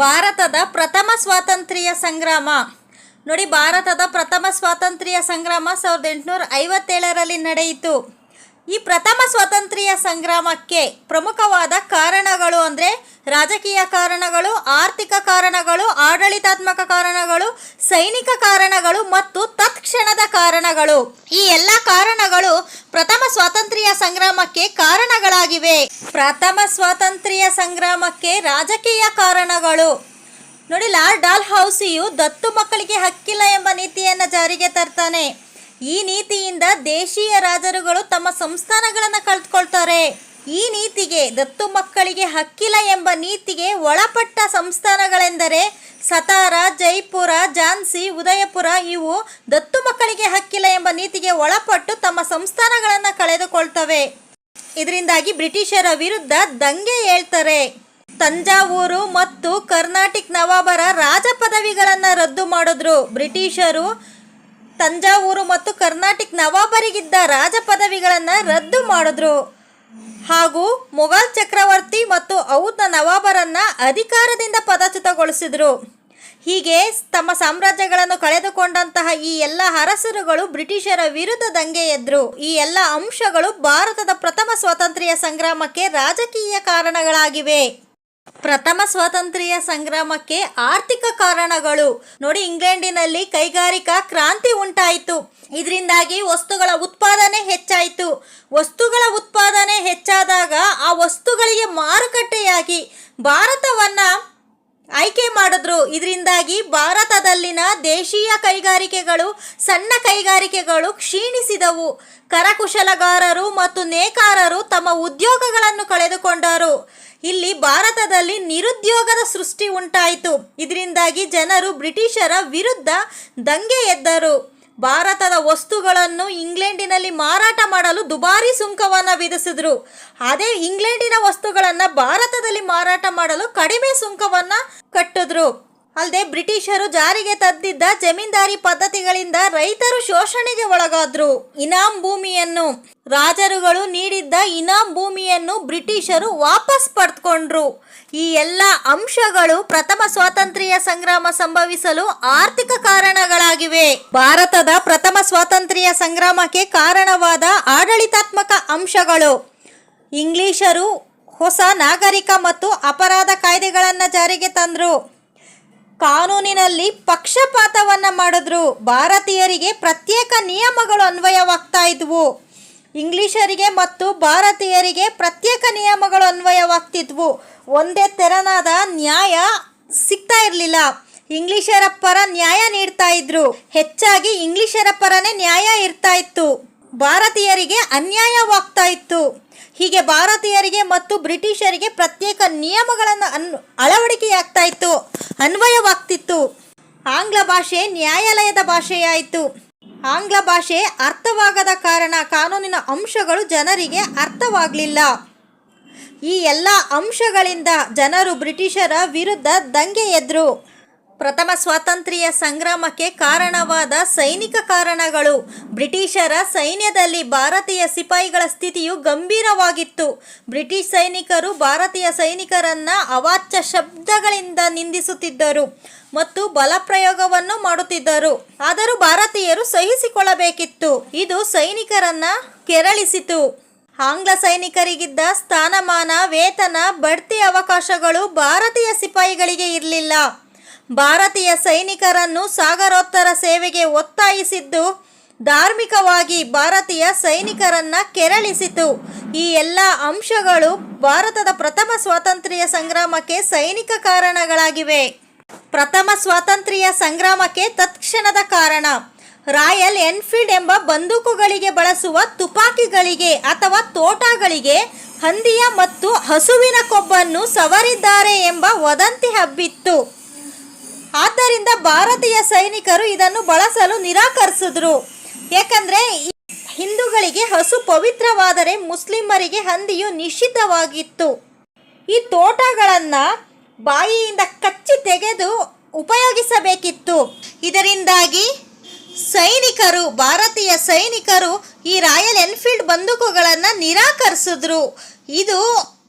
ಭಾರತದ ಪ್ರಥಮ ಸ್ವಾತಂತ್ರ್ಯ ಸಂಗ್ರಾಮ. ನೋಡಿ ಭಾರತದ ಪ್ರಥಮ ಸ್ವಾತಂತ್ರ್ಯ ಸಂಗ್ರಾಮ ಸಾವಿರದ ಎಂಟುನೂರ ಐವತ್ತೇಳರಲ್ಲಿ ನಡೆಯಿತು. ಈ ಪ್ರಥಮ ಸ್ವಾತಂತ್ರ್ಯ ಸಂಗ್ರಾಮಕ್ಕೆ ಪ್ರಮುಖವಾದ ಕಾರಣಗಳು ಅಂದರೆ ರಾಜಕೀಯ ಕಾರಣಗಳು, ಆರ್ಥಿಕ ಕಾರಣಗಳು, ಆಡಳಿತಾತ್ಮಕ ಕಾರಣಗಳು, ಸೈನಿಕ ಕಾರಣಗಳು ಮತ್ತು ತತ್ಕ್ಷಣದ ಕಾರಣಗಳು. ಈ ಎಲ್ಲ ಕಾರಣಗಳು ಪ್ರಥಮ ಸ್ವಾತಂತ್ರ್ಯ ಸಂಗ್ರಾಮಕ್ಕೆ ಕಾರಣಗಳಾಗಿವೆ. ಪ್ರಥಮ ಸ್ವಾತಂತ್ರ್ಯ ಸಂಗ್ರಾಮಕ್ಕೆ ರಾಜಕೀಯ ಕಾರಣಗಳು. ನೋಡಿ, ಲಾರ್ಡ್ ಡಾಲ್ ಹೌಸಿಯು ದತ್ತು ಮಕ್ಕಳಿಗೆ ಹಕ್ಕಿಲ್ಲ ಎಂಬ ನೀತಿಯನ್ನು ಜಾರಿಗೆ ತರ್ತಾನೆ. ಈ ನೀತಿಯಿಂದ ದೇಶೀಯ ರಾಜರುಗಳು ತಮ್ಮ ಸಂಸ್ಥಾನಗಳನ್ನು ಕಳೆದುಕೊಳ್ತಾರೆ ಈ ನೀತಿಗೆ ದತ್ತು ಮಕ್ಕಳಿಗೆ ಹಕ್ಕಿಲ್ಲ ಎಂಬ ನೀತಿಗೆ ಒಳಪಟ್ಟ ಸಂಸ್ಥಾನಗಳೆಂದರೆ ಸತಾರ, ಜೈಪುರ, ಝಾನ್ಸಿ, ಉದಯಪುರ ಇವು ದತ್ತು ಮಕ್ಕಳಿಗೆ ಹಕ್ಕಿಲ್ಲ ಎಂಬ ನೀತಿಗೆ ಒಳಪಟ್ಟು ತಮ್ಮ ಸಂಸ್ಥಾನಗಳನ್ನು ಕಳೆದುಕೊಳ್ತವೆ. ಇದರಿಂದಾಗಿ ಬ್ರಿಟಿಷರ ವಿರುದ್ಧ ದಂಗೆ ಹೇಳ್ತಾರೆ. ತಂಜಾವೂರು ಮತ್ತು ಕರ್ನಾಟಕ ನವಾಬರ ರಾಜ ಪದವಿಗಳನ್ನು ರದ್ದು ಮಾಡಿದ್ರು ಬ್ರಿಟಿಷರು. ತಂಜಾವೂರು ಮತ್ತು ಕರ್ನಾಟಕ ನವಾಬರಿಗಿದ್ದ ರಾಜ ಪದವಿಗಳನ್ನು ರದ್ದು ಮಾಡಿದ್ರು. ಹಾಗೂ ಮೊಘಲ್ ಚಕ್ರವರ್ತಿ ಮತ್ತು ಔದ್ನ ನವಾಬರನ್ನ ಅಧಿಕಾರದಿಂದ ಪದಚ್ಯುತಗೊಳಿಸಿದ್ರು. ಹೀಗೆ ತಮ್ಮ ಸಾಮ್ರಾಜ್ಯಗಳನ್ನು ಕಳೆದುಕೊಂಡಂತಹ ಈ ಎಲ್ಲ ಅರಸರುಗಳು ಬ್ರಿಟಿಷರ ವಿರುದ್ಧ ದಂಗೆ ಎದ್ರು. ಈ ಎಲ್ಲ ಅಂಶಗಳು ಭಾರತದ ಪ್ರಥಮ ಸ್ವಾತಂತ್ರ್ಯ ಸಂಗ್ರಾಮಕ್ಕೆ ರಾಜಕೀಯ ಕಾರಣಗಳಾಗಿವೆ. ಪ್ರಥಮ ಸ್ವಾತಂತ್ರ್ಯ ಸಂಗ್ರಾಮಕ್ಕೆ ಆರ್ಥಿಕ ಕಾರಣಗಳು. ನೋಡಿ, ಇಂಗ್ಲೆಂಡಿನಲ್ಲಿ ಕೈಗಾರಿಕಾ ಕ್ರಾಂತಿ ಉಂಟಾಯಿತು. ಇದರಿಂದಾಗಿ ವಸ್ತುಗಳ ಉತ್ಪಾದನೆ ಹೆಚ್ಚಾಯಿತು. ವಸ್ತುಗಳ ಉತ್ಪಾದನೆ ಹೆಚ್ಚಾದಾಗ ಆ ವಸ್ತುಗಳಿಗೆ ಮಾರುಕಟ್ಟೆಯಾಗಿ ಭಾರತವನ್ನು ಆಯ್ಕೆ ಮಾಡಿದ್ರು. ಇದರಿಂದಾಗಿ ಭಾರತದಲ್ಲಿನ ದೇಶೀಯ ಕೈಗಾರಿಕೆಗಳು, ಸಣ್ಣ ಕೈಗಾರಿಕೆಗಳು ಕ್ಷೀಣಿಸಿದವು. ಕರಕುಶಲಗಾರರು ಮತ್ತು ನೇಕಾರರು ತಮ್ಮ ಉದ್ಯೋಗಗಳನ್ನು ಕಳೆದುಕೊಂಡರು. ಇಲ್ಲಿ ಭಾರತದಲ್ಲಿ ನಿರುದ್ಯೋಗದ ಸೃಷ್ಟಿ ಉಂಟಾಯಿತು. ಇದರಿಂದಾಗಿ ಜನರು ಬ್ರಿಟಿಷರ ವಿರುದ್ಧ ದಂಗೆ ಎದ್ದರು. ಭಾರತದ ವಸ್ತುಗಳನ್ನು ಇಂಗ್ಲೆಂಡಿನಲ್ಲಿ ಮಾರಾಟ ಮಾಡಲು ದುಬಾರಿ ಸುಂಕವನ್ನು ವಿಧಿಸಿದ್ರು. ಅದೇ ಇಂಗ್ಲೆಂಡಿನ ವಸ್ತುಗಳನ್ನು ಭಾರತದಲ್ಲಿ ಮಾರಾಟ ಮಾಡಲು ಕಡಿಮೆ ಸುಂಕವನ್ನು ಕಟ್ಟಿದ್ರು. ಅಲ್ಲದೆ ಬ್ರಿಟಿಷರು ಜಾರಿಗೆ ತಂದಿದ್ದ ಜಮೀನ್ದಾರಿ ಪದ್ಧತಿಗಳಿಂದ ರೈತರು ಶೋಷಣೆಗೆ ಒಳಗಾದ್ರು. ಇನಾಮ್ ಭೂಮಿಯನ್ನು ರಾಜರುಗಳು ನೀಡಿದ್ದ ಇನಾಮ್ ಭೂಮಿಯನ್ನು ಬ್ರಿಟಿಷರು ವಾಪಸ್ ಪಡೆದುಕೊಂಡ್ರು ಈ ಎಲ್ಲ ಅಂಶಗಳು ಪ್ರಥಮ ಸ್ವಾತಂತ್ರ್ಯ ಸಂಗ್ರಾಮ ಸಂಭವಿಸಲು ಆರ್ಥಿಕ ಕಾರಣಗಳಾಗಿವೆ. ಭಾರತದ ಪ್ರಥಮ ಸ್ವಾತಂತ್ರ್ಯ ಸಂಗ್ರಾಮಕ್ಕೆ ಕಾರಣವಾದ ಆಡಳಿತಾತ್ಮಕ ಅಂಶಗಳು. ಇಂಗ್ಲಿಷರು ಹೊಸ ನಾಗರಿಕ ಮತ್ತು ಅಪರಾಧ ಕಾಯ್ದೆಗಳನ್ನು ಜಾರಿಗೆ ತಂದರು. ಕಾನೂನಿನಲ್ಲಿ ಪಕ್ಷಪಾತವನ್ನು ಮಾಡಿದ್ರು. ಭಾರತೀಯರಿಗೆ ಪ್ರತ್ಯೇಕ ನಿಯಮಗಳು ಅನ್ವಯವಾಗ್ತಾ ಇದ್ವು. ಇಂಗ್ಲಿಷರಿಗೆ ಮತ್ತು ಭಾರತೀಯರಿಗೆ ಪ್ರತ್ಯೇಕ ನಿಯಮಗಳು ಅನ್ವಯವಾಗ್ತಿದ್ವು. ಒಂದೇ ತೆರನಾದ ನ್ಯಾಯ ಸಿಗ್ತಾ ಇರಲಿಲ್ಲ. ಇಂಗ್ಲಿಷರ ಪರ ನ್ಯಾಯ ನೀಡ್ತಾ ಇದ್ರು. ಹೆಚ್ಚಾಗಿ ಇಂಗ್ಲಿಷರ ಪರನೇ ನ್ಯಾಯ ಇರ್ತಾ ಇತ್ತು. ಭಾರತೀಯರಿಗೆ ಅನ್ಯಾಯವಾಗ್ತಾ ಇತ್ತು. ಹೀಗೆ ಭಾರತೀಯರಿಗೆ ಮತ್ತು ಬ್ರಿಟಿಷರಿಗೆ ಪ್ರತ್ಯೇಕ ನಿಯಮಗಳನ್ನು ಅನ್, ಅಳವಡಿಕೆಯಾಗ್ತಾ ಇತ್ತು. ಅನ್ವಯವಾಗ್ತಿತ್ತು. ಆಂಗ್ಲ ಭಾಷೆ ನ್ಯಾಯಾಲಯದ ಭಾಷೆಯಾಯಿತು. ಆಂಗ್ಲ ಭಾಷೆ ಅರ್ಥವಾಗದ ಕಾರಣ ಕಾನೂನಿನ ಅಂಶಗಳು ಜನರಿಗೆ ಅರ್ಥವಾಗಲಿಲ್ಲ. ಈ ಎಲ್ಲ ಅಂಶಗಳಿಂದ ಜನರು ಬ್ರಿಟಿಷರ ವಿರುದ್ಧ ದಂಗೆ ಎದ್ರು. ಪ್ರಥಮ ಸ್ವಾತಂತ್ರ್ಯ ಸಂಗ್ರಾಮಕ್ಕೆ ಕಾರಣವಾದ ಸೈನಿಕ ಕಾರಣಗಳು. ಬ್ರಿಟಿಷರ ಸೈನ್ಯದಲ್ಲಿ ಭಾರತೀಯ ಸಿಪಾಯಿಗಳ ಸ್ಥಿತಿಯು ಗಂಭೀರವಾಗಿತ್ತು. ಬ್ರಿಟಿಷ್ ಸೈನಿಕರು ಭಾರತೀಯ ಸೈನಿಕರನ್ನ ಅವಾಚ್ಯ ಶಬ್ದಗಳಿಂದ ನಿಂದಿಸುತ್ತಿದ್ದರು ಮತ್ತು ಬಲಪ್ರಯೋಗವನ್ನು ಮಾಡುತ್ತಿದ್ದರು. ಆದರೂ ಭಾರತೀಯರು ಸಹಿಸಿಕೊಳ್ಳಬೇಕಿತ್ತು. ಇದು ಸೈನಿಕರನ್ನ ಕೆರಳಿಸಿತು. ಆಂಗ್ಲ ಸೈನಿಕರಿಗಿದ್ದ ಸ್ಥಾನಮಾನ, ವೇತನ, ಬಡ್ತಿ ಅವಕಾಶಗಳು ಭಾರತೀಯ ಸಿಪಾಯಿಗಳಿಗೆ ಇರಲಿಲ್ಲ. ಭಾರತೀಯ ಸೈನಿಕರನ್ನು ಸಾಗರೋತ್ತರ ಸೇವೆಗೆ ಒತ್ತಾಯಿಸಿದ್ದು, ಧಾರ್ಮಿಕವಾಗಿ ಭಾರತೀಯ ಸೈನಿಕರನ್ನ ಕೆರಳಿಸಿತು. ಈ ಎಲ್ಲ ಅಂಶಗಳು ಭಾರತದ ಪ್ರಥಮ ಸ್ವಾತಂತ್ರ್ಯ ಸಂಗ್ರಾಮಕ್ಕೆ ಸೈನಿಕ ಕಾರಣಗಳಾಗಿವೆ. ಪ್ರಥಮ ಸ್ವಾತಂತ್ರ್ಯ ಸಂಗ್ರಾಮಕ್ಕೆ ತತ್ಕ್ಷಣದ ಕಾರಣ ರಾಯಲ್ ಎನ್ಫೀಲ್ಡ್ ಎಂಬ ಬಂದೂಕುಗಳಿಗೆ ಬಳಸುವ ತುಪಾಕಿಗಳಿಗೆ ಅಥವಾ ತೋಟಗಳಿಗೆ ಹಂದಿಯ ಮತ್ತು ಹಸುವಿನ ಕೊಬ್ಬನ್ನು ಸವರಿದ್ದಾರೆ ಎಂಬ ವದಂತಿ ಹಬ್ಬಿತ್ತು. ಆದ್ದರಿಂದ ಭಾರತೀಯ ಸೈನಿಕರು ಇದನ್ನು ಬಳಸಲು ನಿರಾಕರಿಸಿದ್ರು. ಯಾಕಂದ್ರೆ, ಹಿಂದೂಗಳಿಗೆ ಹಸು ಪವಿತ್ರವಾದರೆ ಮುಸ್ಲಿಮರಿಗೆ ಹಂದಿಯು ನಿಶ್ಚಿತವಾಗಿತ್ತು ಈ ತೋಟಗಳನ್ನು ಬಾಯಿಯಿಂದ ಕಚ್ಚಿ ತೆಗೆದು ಉಪಯೋಗಿಸಬೇಕಿತ್ತು. ಇದರಿಂದಾಗಿ ಸೈನಿಕರು, ಭಾರತೀಯ ಸೈನಿಕರು ಈ ರಾಯಲ್ ಎನ್ಫೀಲ್ಡ್ ಬಂದೂಕುಗಳನ್ನು ನಿರಾಕರಿಸಿದ್ರು. ಇದು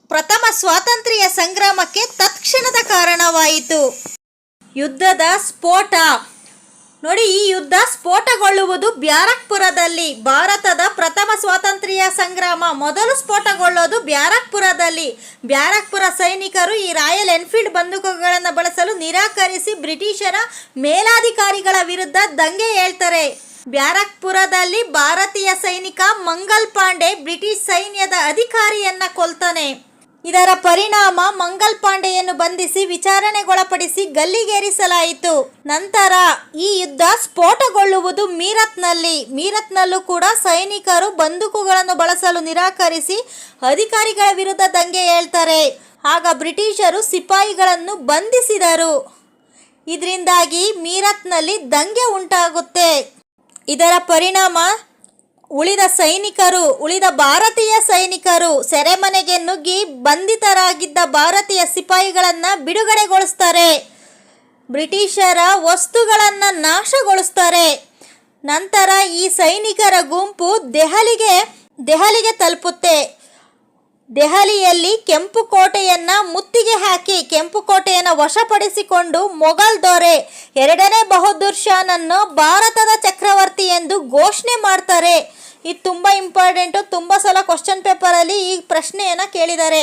ಪ್ರಥಮ ಸ್ವಾತಂತ್ರ್ಯ ಸಂಗ್ರಾಮಕ್ಕೆ ತತ್ಕ್ಷಣದ ಕಾರಣವಾಯಿತು. ಯುದ್ಧದ ಸ್ಫೋಟ. ನೋಡಿ, ಈ ಯುದ್ಧ ಸ್ಫೋಟಗೊಳ್ಳುವುದು ಬ್ಯಾರಕ್ಪುರದಲ್ಲಿ, ಭಾರತದ ಪ್ರಥಮ ಸ್ವಾತಂತ್ರ್ಯ ಸಂಗ್ರಾಮ. ಮೊದಲು ಸ್ಫೋಟಗೊಳ್ಳೋದು ಬ್ಯಾರಕ್ಪುರದಲ್ಲಿ. ಬ್ಯಾರಕ್ಪುರ ಸೈನಿಕರು ಈ ರಾಯಲ್ ಎನ್ಫೀಲ್ಡ್ ಬಂದೂಕುಗಳನ್ನು ಬಳಸಲು ನಿರಾಕರಿಸಿ ಬ್ರಿಟಿಷರ ಮೇಲಾಧಿಕಾರಿಗಳ ವಿರುದ್ಧ ದಂಗೆ ಹೇಳ್ತಾರೆ. ಬ್ಯಾರಕ್ಪುರದಲ್ಲಿ ಭಾರತೀಯ ಸೈನಿಕ ಮಂಗಲ್ ಪಾಂಡೆ ಬ್ರಿಟಿಷ್ ಸೈನ್ಯದ ಅಧಿಕಾರಿಯನ್ನ ಕೊಲ್ತಾನೆ. ಇದರ ಪರಿಣಾಮ ಮಂಗಲ್ ಪಾಂಡೆಯನ್ನು ಬಂಧಿಸಿ ವಿಚಾರಣೆಗೊಳಪಡಿಸಿ ಗಲ್ಲಿಗೇರಿಸಲಾಯಿತು. ನಂತರ ಈ ಯುದ್ಧ ಸ್ಫೋಟಗೊಳ್ಳುವುದು ಮೀರತ್ನಲ್ಲಿ. ಮೀರತ್ನಲ್ಲೂ ಕೂಡ ಸೈನಿಕರು ಬಂದೂಕುಗಳನ್ನು ಬಳಸಲು ನಿರಾಕರಿಸಿ ಅಧಿಕಾರಿಗಳ ವಿರುದ್ಧ ದಂಗೆ ಹೇಳ್ತಾರೆ ಆಗ ಬ್ರಿಟಿಷರು ಸಿಪಾಯಿಗಳನ್ನು ಬಂಧಿಸಿದರು. ಇದರಿಂದಾಗಿ ಮೀರತ್ನಲ್ಲಿ ದಂಗೆ ಉಂಟಾಗುತ್ತೆ. ಇದರ ಪರಿಣಾಮ ಉಳಿದ ಸೈನಿಕರು, ಉಳಿದ ಭಾರತೀಯ ಸೈನಿಕರು ಸೆರೆಮನೆಗೆ ನುಗ್ಗಿ ಬಂಧಿತರಾಗಿದ್ದ ಭಾರತೀಯ ಸಿಪಾಯಿಗಳನ್ನು ಬಿಡುಗಡೆಗೊಳಿಸ್ತಾರೆ. ಬ್ರಿಟಿಷರ ವಸ್ತುಗಳನ್ನು ನಾಶಗೊಳಿಸ್ತಾರೆ. ನಂತರ ಈ ಸೈನಿಕರ ಗುಂಪು ದೆಹಲಿಗೆ ದೆಹಲಿಗೆ ತಲುಪುತ್ತೆ. ದೆಹಲಿಯಲ್ಲಿ ಕೆಂಪು ಕೋಟೆಯನ್ನ ಮುತ್ತಿಗೆ ಹಾಕಿ ಕೆಂಪು ಕೋಟೆಯನ್ನು ವಶಪಡಿಸಿಕೊಂಡು ಮೊಘಲ್ ದೊರೆ, ಎರಡನೇ ಬಹದ್ದೂರ್ ಶಾನನ್ನು ಭಾರತದ ಚಕ್ರವರ್ತಿ ಎಂದು ಘೋಷಣೆ ಮಾಡ್ತಾರೆ. ಇದು ತುಂಬ ಇಂಪಾರ್ಟೆಂಟು ತುಂಬ ಸಲ ಕ್ವಶನ್ ಪೇಪರಲ್ಲಿ ಈ ಪ್ರಶ್ನೆಯನ್ನು ಕೇಳಿದ್ದಾರೆ.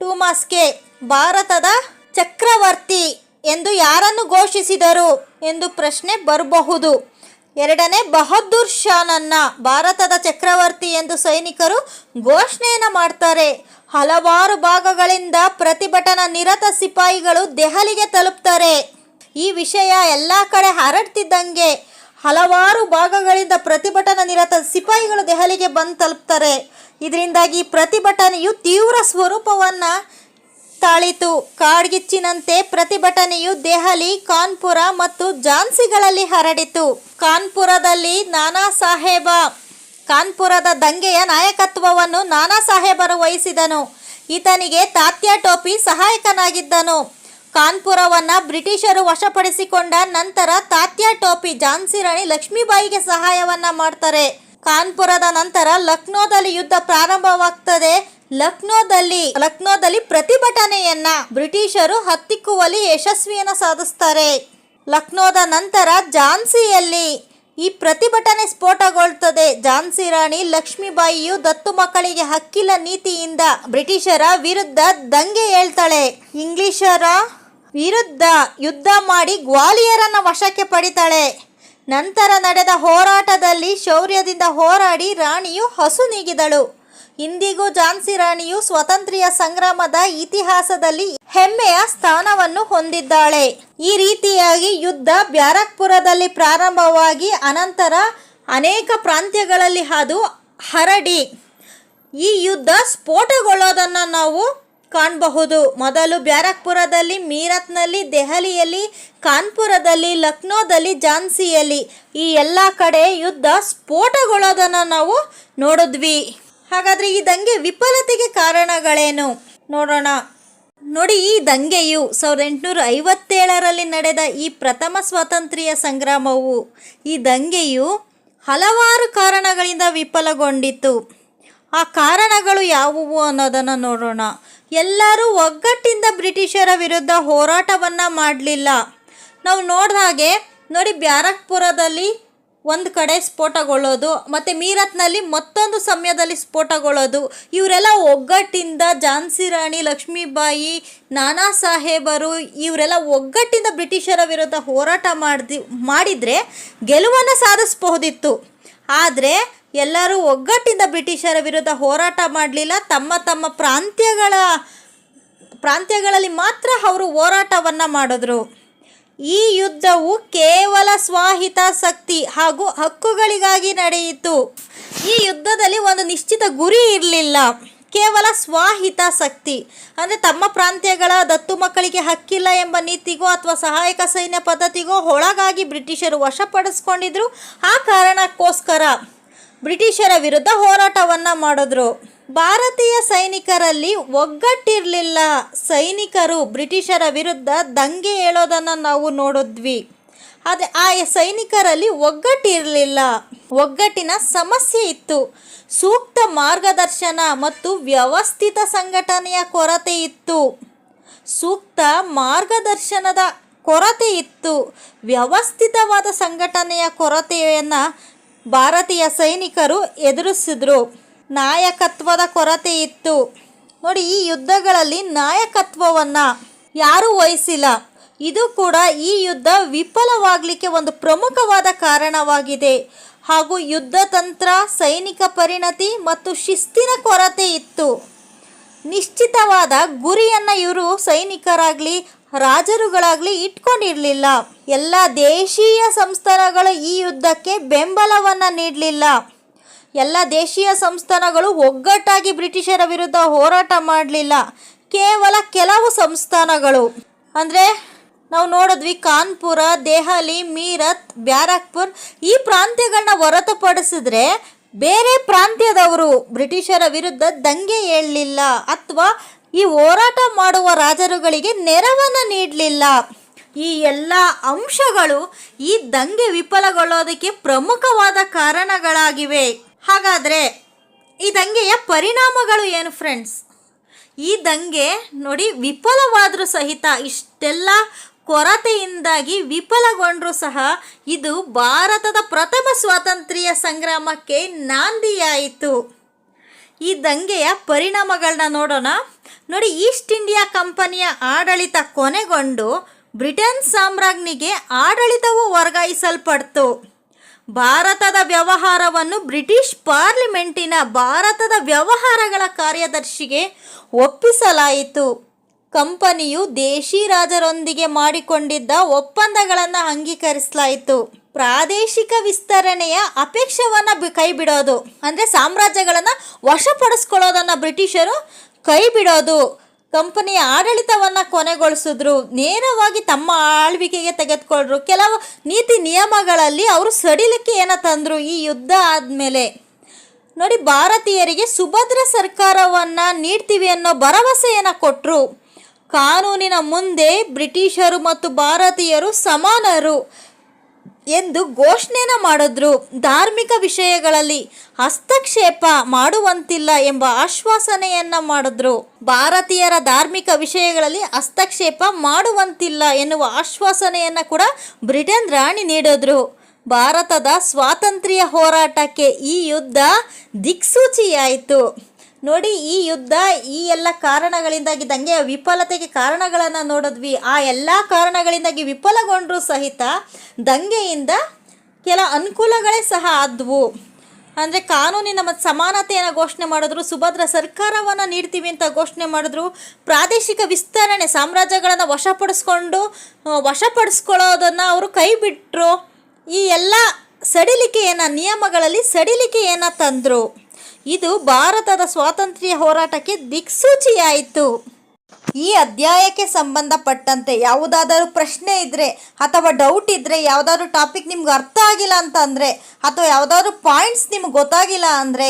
ಟೂ ಮಾರ್ಕ್ಸ್ಗೆ ಭಾರತದ ಚಕ್ರವರ್ತಿ ಎಂದು ಯಾರನ್ನು ಘೋಷಿಸಿದರು ಎಂದು ಪ್ರಶ್ನೆ ಬರಬಹುದು. ಎರಡನೇ ಬಹದ್ದೂರ್ ಶಾನನ್ನ ಭಾರತದ ಚಕ್ರವರ್ತಿ ಎಂದು ಸೈನಿಕರು ಘೋಷಣೆಯನ್ನು ಮಾಡ್ತಾರೆ. ಹಲವಾರು ಭಾಗಗಳಿಂದ ಪ್ರತಿಭಟನಾ ನಿರತ ಸಿಪಾಯಿಗಳು ದೆಹಲಿಗೆ ತಲುಪ್ತಾರೆ. ಈ ವಿಷಯ ಎಲ್ಲ ಕಡೆ ಹರಡ್ತಿದ್ದಂಗೆ ಹಲವಾರು ಭಾಗಗಳಿಂದ ಪ್ರತಿಭಟನಾ ನಿರತ ಸಿಪಾಯಿಗಳು ದೆಹಲಿಗೆ ಬಂದು ತಲುಪ್ತಾರೆ. ಇದರಿಂದಾಗಿ ಪ್ರತಿಭಟನೆಯು ತೀವ್ರ ಸ್ವರೂಪವನ್ನು ತಾಳಿತು. ಕಾಡ್ಗಿಚ್ಚಿನಂತೆ ಪ್ರತಿಭಟನೆಯು ದೆಹಲಿ, ಕಾನ್ಪುರ ಮತ್ತು ಝಾನ್ಸಿಗಳಲ್ಲಿ ಹರಡಿತು. ಕಾನ್ಪುರದಲ್ಲಿ ನಾನಾ ಸಾಹೇಬ, ಕಾನ್ಪುರದ ದಂಗೆಯ ನಾಯಕತ್ವವನ್ನು ನಾನಾ ಸಾಹೇಬರು ವಹಿಸಿದನು. ಈತನಿಗೆ ತಾತ್ಯ ಟೋಪಿ ಸಹಾಯಕನಾಗಿದ್ದನು. ಕಾನ್ಪುರವನ್ನು ಬ್ರಿಟಿಷರು ವಶಪಡಿಸಿಕೊಂಡ ನಂತರ ತಾತ್ಯ ಟೋಪಿ ಝಾನ್ಸಿ ರಾಣಿ ಲಕ್ಷ್ಮೀಬಾಯಿಗೆ ಸಹಾಯವನ್ನ ಮಾಡ್ತಾರೆ. ಕಾನ್ಪುರದ ನಂತರ ಲಕ್ನೋದಲ್ಲಿ ಯುದ್ಧ ಪ್ರಾರಂಭವಾಗ್ತದೆ. ಲಕ್ನೋದಲ್ಲಿ ಲಕ್ನೋದಲ್ಲಿ ಪ್ರತಿಭಟನೆಯನ್ನ ಬ್ರಿಟಿಷರು ಹತ್ತಿಕ್ಕುವಲ್ಲಿ ಯಶಸ್ವಿಯನ್ನು ಸಾಧಿಸ್ತಾರೆ. ಲಕ್ನೋದ ನಂತರ ಝಾನ್ಸಿಯಲ್ಲಿ ಈ ಪ್ರತಿಭಟನೆ ಸ್ಫೋಟಗೊಳ್ತದೆ. ಝಾನ್ಸಿ ರಾಣಿ ಲಕ್ಷ್ಮೀಬಾಯಿಯು ದತ್ತು ಮಕ್ಕಳಿಗೆ ಹಕ್ಕಿಲ ನೀತಿಯಿಂದ ಬ್ರಿಟಿಷರ ವಿರುದ್ಧ ದಂಗೆ ಹೇಳ್ತಾಳೆ. ಇಂಗ್ಲಿಷರ ವಿರುದ್ಧ ಯುದ್ಧ ಮಾಡಿ ಗ್ವಾಲಿಯರನ್ನ ವಶಕ್ಕೆ ಪಡಿತಾಳೆ. ನಂತರ ನಡೆದ ಹೋರಾಟದಲ್ಲಿ ಶೌರ್ಯದಿಂದ ಹೋರಾಡಿ ರಾಣಿಯು ಹಸು ನೀಗಿದಳು. ಇಂದಿಗೂ ಝಾನ್ಸಿ ರಾಣಿಯು ಸ್ವಾತಂತ್ರ್ಯ ಸಂಗ್ರಾಮದ ಇತಿಹಾಸದಲ್ಲಿ ಹೆಮ್ಮೆಯ ಸ್ಥಾನವನ್ನು ಹೊಂದಿದ್ದಾಳೆ. ಈ ರೀತಿಯಾಗಿ ಯುದ್ಧ ಬ್ಯಾರಕ್ಪುರದಲ್ಲಿ ಪ್ರಾರಂಭವಾಗಿ ಅನಂತರ ಅನೇಕ ಪ್ರಾಂತ್ಯಗಳಲ್ಲಿ ಅದು ಹರಡಿ. ಈ ಯುದ್ಧ ಸ್ಫೋಟಗೊಳ್ಳೋದನ್ನು ನಾವು ಕಾಣಬಹುದು. ಮೊದಲು ಬ್ಯಾರಕ್ಪುರದಲ್ಲಿ, ಮೀರತ್ನಲ್ಲಿ, ದೆಹಲಿಯಲ್ಲಿ, ಕಾನ್ಪುರದಲ್ಲಿ, ಲಕ್ನೋದಲ್ಲಿ, ಝಾನ್ಸಿಯಲ್ಲಿ ಈ ಎಲ್ಲ ಕಡೆ ಯುದ್ಧ ಸ್ಫೋಟಗೊಳ್ಳೋದನ್ನು ನಾವು ನೋಡಿದ್ವಿ. ಹಾಗಾದರೆ ಈ ದಂಗೆ ವಿಫಲತೆಗೆ ಕಾರಣಗಳೇನು? ನೋಡೋಣ. ನೋಡಿ, ಈ ದಂಗೆಯು ಸಾವಿರದ ಎಂಟುನೂರ ಐವತ್ತೇಳರಲ್ಲಿ ನಡೆದ ಈ ಪ್ರಥಮ ಸ್ವಾತಂತ್ರ್ಯ ಸಂಗ್ರಾಮವು. ಈ ದಂಗೆಯು ಹಲವಾರು ಕಾರಣಗಳಿಂದ ವಿಫಲಗೊಂಡಿತು ಆ ಕಾರಣಗಳು ಯಾವುವು ಅನ್ನೋದನ್ನು ನೋಡೋಣ. ಎಲ್ಲರೂ ಒಗ್ಗಟ್ಟಿಂದ ಬ್ರಿಟಿಷರ ವಿರುದ್ಧ ಹೋರಾಟವನ್ನು ಮಾಡಲಿಲ್ಲ. ನಾವು ನೋಡಿದ ಹಾಗೆ, ನೋಡಿ, ಬ್ಯಾರಕ್ಪುರದಲ್ಲಿ ಒಂದು ಕಡೆ ಸ್ಫೋಟಗೊಳ್ಳೋದು, ಮತ್ತು ಮೀರತ್ನಲ್ಲಿ ಮತ್ತೊಂದು ಸಮಯದಲ್ಲಿ ಸ್ಫೋಟಗೊಳ್ಳೋದು. ಇವರೆಲ್ಲ ಒಗ್ಗಟ್ಟಿಂದ ಝಾನ್ಸಿ ರಾಣಿ, ಲಕ್ಷ್ಮೀಬಾಯಿ, ನಾನಾ ಸಾಹೇಬರು ಇವರೆಲ್ಲ ಒಗ್ಗಟ್ಟಿಂದ ಬ್ರಿಟಿಷರ ವಿರುದ್ಧ ಹೋರಾಟ ಮಾಡ್ದಿ, ಮಾಡಿದರೆ ಗೆಲುವನ್ನು ಸಾಧಿಸಬಹುದಿತ್ತು. ಆದರೆ ಎಲ್ಲರೂ ಒಗ್ಗಟ್ಟಿಂದ ಬ್ರಿಟಿಷರ ವಿರುದ್ಧ ಹೋರಾಟ ಮಾಡಲಿಲ್ಲ. ತಮ್ಮ ತಮ್ಮ ಪ್ರಾಂತ್ಯಗಳ, ಪ್ರಾಂತ್ಯಗಳಲ್ಲಿ ಮಾತ್ರ ಅವರು ಹೋರಾಟವನ್ನು ಮಾಡಿದ್ರು. ಈ ಯುದ್ಧವು ಕೇವಲ ಸ್ವಹಿತಾಸಕ್ತಿ ಹಾಗೂ ಹಕ್ಕುಗಳಿಗಾಗಿ ನಡೆಯಿತು. ಈ ಯುದ್ಧದಲ್ಲಿ ಒಂದು ನಿಶ್ಚಿತ ಗುರಿ ಇರಲಿಲ್ಲ. ಕೇವಲ ಸ್ವಹಿತಾಸಕ್ತಿ ಅಂದರೆ ತಮ್ಮ ಪ್ರಾಂತ್ಯಗಳ ದತ್ತು ಮಕ್ಕಳಿಗೆ ಹಕ್ಕಿಲ್ಲ ಎಂಬ ನೀತಿಗೋ ಅಥವಾ ಸಹಾಯಕ ಸೈನ್ಯ ಪದ್ಧತಿಗೋ ಒಳಗಾಗಿ ಬ್ರಿಟಿಷರು ವಶಪಡಿಸ್ಕೊಂಡಿದ್ರು. ಆ ಕಾರಣಕ್ಕೋಸ್ಕರ ಬ್ರಿಟಿಷರ ವಿರುದ್ಧ ಹೋರಾಟವನ್ನು ಮಾಡಿದ್ರು. ಭಾರತೀಯ ಸೈನಿಕರಲ್ಲಿ ಒಗ್ಗಟ್ಟಿರಲಿಲ್ಲ. ಸೈನಿಕರು ಬ್ರಿಟಿಷರ ವಿರುದ್ಧ ದಂಗೆ ಹೇಳೋದನ್ನು ನಾವು ನೋಡಿದ್ವಿ. ಆದರೆ ಆ ಸೈನಿಕರಲ್ಲಿ ಒಗ್ಗಟ್ಟಿರಲಿಲ್ಲ. ಒಗ್ಗಟ್ಟಿನ ಸಮಸ್ಯೆ ಇತ್ತು. ಸೂಕ್ತ ಮಾರ್ಗದರ್ಶನ ಮತ್ತು ವ್ಯವಸ್ಥಿತ ಸಂಘಟನೆಯ ಕೊರತೆ ಇತ್ತು. ಸೂಕ್ತ ಮಾರ್ಗದರ್ಶನದ ಕೊರತೆ ಇತ್ತು. ವ್ಯವಸ್ಥಿತವಾದ ಸಂಘಟನೆಯ ಕೊರತೆಯನ್ನು ಭಾರತೀಯ ಸೈನಿಕರು ಎದುರಿಸಿದ್ರು. ನಾಯಕತ್ವದ ಕೊರತೆ ಇತ್ತು. ನೋಡಿ, ಈ ಯುದ್ಧಗಳಲ್ಲಿ ನಾಯಕತ್ವವನ್ನು ಯಾರೂ ವಹಿಸಿಲ್ಲ. ಇದು ಕೂಡ ಈ ಯುದ್ಧ ವಿಫಲವಾಗಲಿಕ್ಕೆ ಒಂದು ಪ್ರಮುಖವಾದ ಕಾರಣವಾಗಿದೆ. ಹಾಗೂ ಯುದ್ಧ ತಂತ್ರ, ಸೈನಿಕ ಪರಿಣತಿ ಮತ್ತು ಶಿಸ್ತಿನ ಕೊರತೆ ಇತ್ತು. ನಿಶ್ಚಿತವಾದ ಗುರಿಯನ್ನು ಇವರು ಸೈನಿಕರಾಗಲಿ, ರಾಜರುಗಳಾಗಲಿ ಇಟ್ಕೊಂಡಿರಲಿಲ್ಲ. ಎಲ್ಲ ದೇಶೀಯ ಸಂಸ್ಥಾನಗಳು ಈ ಯುದ್ಧಕ್ಕೆ ಬೆಂಬಲವನ್ನು ನೀಡಲಿಲ್ಲ. ಎಲ್ಲ ದೇಶೀಯ ಸಂಸ್ಥಾನಗಳು ಒಗ್ಗಟ್ಟಾಗಿ ಬ್ರಿಟಿಷರ ವಿರುದ್ಧ ಹೋರಾಟ ಮಾಡಲಿಲ್ಲ. ಕೇವಲ ಕೆಲವು ಸಂಸ್ಥಾನಗಳು. ಅಂದರೆ, ನಾವು ನೋಡಿದ್ವಿ ಕಾನ್ಪುರ, ದೆಹಲಿ, ಮೀರತ್, ಬ್ಯಾರಕ್ಪುರ್. ಈ ಪ್ರಾಂತ್ಯಗಳನ್ನ ಹೊರತುಪಡಿಸಿದ್ರೆ ಬೇರೆ ಪ್ರಾಂತ್ಯದವರು ಬ್ರಿಟಿಷರ ವಿರುದ್ಧ ದಂಗೆ ಏಳಲಿಲ್ಲ ಅಥವಾ ಈ ಹೋರಾಟ ಮಾಡುವ ರಾಜರುಗಳಿಗೆ ನೆರವನ್ನು ನೀಡಲಿಲ್ಲ. ಈ ಎಲ್ಲ ಅಂಶಗಳು ಈ ದಂಗೆ ವಿಫಲಗೊಳ್ಳೋದಕ್ಕೆ ಪ್ರಮುಖವಾದ ಕಾರಣಗಳಾಗಿವೆ. ಹಾಗಾದರೆ ಈ ದಂಗೆಯ ಪರಿಣಾಮಗಳು ಏನು ಫ್ರೆಂಡ್ಸ್ ಈ ದಂಗೆ ನೋಡಿ ವಿಫಲವಾದರೂ ಸಹಿತ ಇಷ್ಟೆಲ್ಲ ಕೊರತೆಯಿಂದಾಗಿ ವಿಫಲಗೊಂಡರೂ ಸಹ ಇದು ಭಾರತದ ಪ್ರಥಮ ಸ್ವಾತಂತ್ರ್ಯ ಸಂಗ್ರಾಮಕ್ಕೆ ನಾಂದಿಯಾಯಿತು. ಈ ದಂಗೆಯ ಪರಿಣಾಮಗಳನ್ನ ನೋಡೋಣ. ನೋಡಿ ಈಸ್ಟ್ ಇಂಡಿಯಾ ಕಂಪನಿಯ ಆಡಳಿತ ಕೊನೆಗೊಂಡು ಬ್ರಿಟನ್ ಸಾಮ್ರಾಜ್ಞಿಗೆ ಆಡಳಿತವು ವರ್ಗಾಯಿಸಲ್ಪಡ್ತು. ಭಾರತದ ವ್ಯವಹಾರವನ್ನು ಬ್ರಿಟಿಷ್ ಪಾರ್ಲಿಮೆಂಟಿನ ಭಾರತದ ವ್ಯವಹಾರಗಳ ಕಾರ್ಯದರ್ಶಿಗೆ ಒಪ್ಪಿಸಲಾಯಿತು. ಕಂಪನಿಯು ದೇಶಿ ರಾಜರೊಂದಿಗೆ ಮಾಡಿಕೊಂಡಿದ್ದ ಒಪ್ಪಂದಗಳನ್ನು ಅಂಗೀಕರಿಸಲಾಯಿತು. ಪ್ರಾದೇಶಿಕ ವಿಸ್ತರಣೆಯ ಅಪೇಕ್ಷವನ್ನು ಕೈಬಿಡೋದು. ಅಂದರೆ ಸಾಮ್ರಾಜ್ಯಗಳನ್ನು ವಶಪಡಿಸ್ಕೊಳ್ಳೋದನ್ನು ಬ್ರಿಟಿಷರು ಕೈ ಬಿಡೋದು ಕಂಪನಿಯ ಆಡಳಿತವನ್ನು ಕೊನೆಗೊಳಿಸಿದ್ರು. ನೇರವಾಗಿ ತಮ್ಮ ಆಳ್ವಿಕೆಗೆ ತೆಗೆದುಕೊಂಡ್ರು ಕೆಲವು ನೀತಿ ನಿಯಮಗಳಲ್ಲಿ ಅವರು ಸಡಿಲಿಕೆ ಏನ ತಂದರು ಈ ಯುದ್ಧ ಆದಮೇಲೆ. ನೋಡಿ, ಭಾರತೀಯರಿಗೆ ಸುಭದ್ರ ಸರ್ಕಾರವನ್ನು ನೀಡ್ತೀವಿ ಅನ್ನೋ ಭರವಸೆಯನ್ನು ಕೊಟ್ಟರು ಕಾನೂನಿನ ಮುಂದೆ ಬ್ರಿಟಿಷರು ಮತ್ತು ಭಾರತೀಯರು ಸಮಾನರು. ಎಂದು ಘೋಷಣೆನ ಮಾಡಿದ್ರು. ಧಾರ್ಮಿಕ ವಿಷಯಗಳಲ್ಲಿ ಹಸ್ತಕ್ಷೇಪ ಮಾಡುವಂತಿಲ್ಲ ಎಂಬ ಆಶ್ವಾಸನೆಯನ್ನ ಮಾಡಿದ್ರು. ಭಾರತೀಯರ ಧಾರ್ಮಿಕ ವಿಷಯಗಳಲ್ಲಿ ಹಸ್ತಕ್ಷೇಪ ಮಾಡುವಂತಿಲ್ಲ ಎನ್ನುವ ಆಶ್ವಾಸನೆಯನ್ನ ಕೂಡ ಬ್ರಿಟನ್ ರಾಣಿ ನೀಡಿದ್ರು. ಭಾರತದ ಸ್ವಾತಂತ್ರ್ಯ ಹೋರಾಟಕ್ಕೆ ಈ ಯುದ್ಧ ದಿಕ್ಸೂಚಿಯಾಯಿತು. ನೋಡಿ, ಈ ಯುದ್ಧ, ಈ ಎಲ್ಲ ಕಾರಣಗಳಿಂದಾಗಿ ದಂಗೆಯ ವಿಫಲತೆಗೆ ಕಾರಣಗಳನ್ನು ನೋಡಿದ್ವಿ. ಆ ಎಲ್ಲ ಕಾರಣಗಳಿಂದಾಗಿ ವಿಫಲಗೊಂಡರೂ ಸಹಿತ ದಂಗೆಯಿಂದ ಕೆಲ ಅನುಕೂಲಗಳೇ ಸಹ ಆದವು. ಅಂದರೆ ಕಾನೂನಿನ ಮತ್ತು ಸಮಾನತೆಯನ್ನು ಘೋಷಣೆ ಮಾಡಿದ್ರು, ಸುಭದ್ರ ಸರ್ಕಾರವನ್ನು ನೀಡ್ತೀವಿ ಅಂತ ಘೋಷಣೆ ಮಾಡಿದ್ರು, ಪ್ರಾದೇಶಿಕ ವಿಸ್ತರಣೆ, ಸಾಮ್ರಾಜ್ಯಗಳನ್ನು ವಶಪಡಿಸ್ಕೊಂಡು ವಶಪಡಿಸ್ಕೊಳ್ಳೋದನ್ನು ಅವರು ಕೈ ಬಿಟ್ಟರು ಈ ಎಲ್ಲ ಸಡಿಲಿಕೆಯನ್ನು, ನಿಯಮಗಳಲ್ಲಿ ಸಡಿಲಿಕೆಯನ್ನು ತಂದರು. ಇದು ಭಾರತದ ಸ್ವಾತಂತ್ರ್ಯ ಹೋರಾಟಕ್ಕೆ ದಿಕ್ಸೂಚಿಯಾಯಿತು. ಈ ಅಧ್ಯಾಯಕ್ಕೆ ಸಂಬಂಧಪಟ್ಟಂತೆ ಯಾವುದಾದರೂ ಪ್ರಶ್ನೆ ಇದ್ದರೆ ಅಥವಾ ಡೌಟ್ ಇದ್ದರೆ ಯಾವುದಾದ್ರೂ ಟಾಪಿಕ್ ನಿಮ್ಗೆ ಅರ್ಥ ಆಗಿಲ್ಲ ಅಂತ ಅಂದರೆ ಅಥವಾ ಯಾವುದಾದ್ರೂ ಪಾಯಿಂಟ್ಸ್ ನಿಮ್ಗೆ ಗೊತ್ತಾಗಿಲ್ಲ ಅಂದರೆ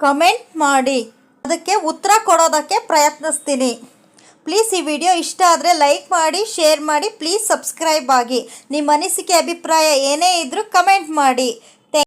ಕಮೆಂಟ್ ಮಾಡಿ. ಅದಕ್ಕೆ ಉತ್ತರ ಕೊಡೋದಕ್ಕೆ ಪ್ರಯತ್ನಿಸ್ತೀನಿ. ಪ್ಲೀಸ್ ಈ ವಿಡಿಯೋ ಇಷ್ಟ ಆದರೆ ಲೈಕ್ ಮಾಡಿ ಶೇರ್ ಮಾಡಿ ಪ್ಲೀಸ್ ಸಬ್ಸ್ಕ್ರೈಬ್ ಆಗಿ. ನಿಮ್ಮ ಅನಿಸಿಕೆ, ಅಭಿಪ್ರಾಯ ಏನೇ ಇದ್ದರೂ ಕಮೆಂಟ್ ಮಾಡಿ.